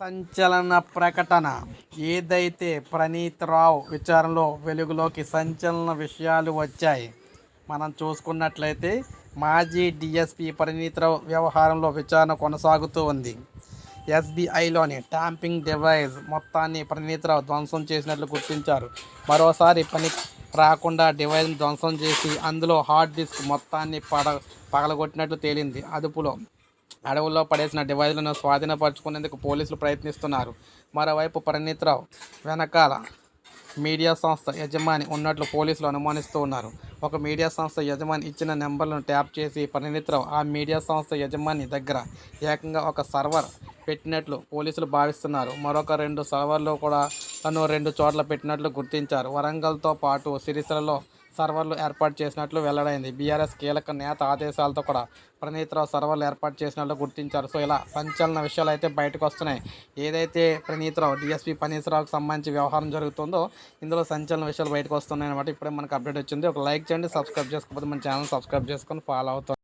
సంచలన ప్రకటన. ఏదైతే ప్రణీత్ రావు విచారణలో వెలుగులోకి సంచలన విషయాలు వచ్చాయి మనం చూసుకున్నట్లయితే మాజీ డిఎస్పి ప్రణీత్ రావు వ్యవహారంలో విచారణ కొనసాగుతూ ఉంది. ఎస్బీఐలోని ట్యాంపింగ్ డివైజ్ మొత్తాన్ని ప్రణీత్ రావు ధ్వంసం చేసినట్లు గుర్తించారు. మరోసారి పని రాకుండా డివైజ్ను ధ్వంసం చేసి అందులో హార్డ్ డిస్క్ మొత్తాన్ని పడ పగలగొట్టినట్లు తేలింది. అదుపులో అడవుల్లో పడేసిన డివైజ్లను స్వాధీనపరచుకునేందుకు పోలీసులు ప్రయత్నిస్తున్నారు. మరోవైపు పరణీతరావు వెనకాల మీడియా సంస్థ యజమాని ఉన్నట్లు పోలీసులు అనుమానిస్తూ ఉన్నారు. ఒక మీడియా సంస్థ యజమాని ఇచ్చిన నెంబర్లను ట్యాప్ చేసి పరణీతరావు ఆ మీడియా సంస్థ యజమాని దగ్గర ఏకంగా ఒక సర్వర్ పెట్టినట్లు పోలీసులు భావిస్తున్నారు. మరొక రెండు సర్వర్లు కూడా తను రెండు చోట్ల పెట్టినట్లు గుర్తించారు. వరంగల్తో పాటు సిరిసిలలో సర్వర్లు ఏర్పాటు చేసినట్లు వెల్లడైంది. బీఆర్ఎస్ కీలక నేత ఆదేశాలతో కూడా ప్రణీత్ రావు సర్వర్లు ఏర్పాటు చేసినట్లు గుర్తించారు. సో ఇలా సంచలన విషయాలు అయితే బయటకు వస్తున్నాయి. ఏదైతే ప్రణీత్ రావు డిఎస్పీ ప్రణీత్ సంబంధించి వ్యవహారం జరుగుతుందో ఇందులో సంచలన విషయాలు బయటకు వస్తున్నాయి అనమాట ఇప్పుడే మనకు అప్డేట్ వచ్చింది. ఒక లైక్ చేయండి సబ్స్క్రైబ్ చేసుకోకపోతే మన ఛానల్ సబ్స్క్రైబ్ చేసుకొని ఫాలో అవుతాం.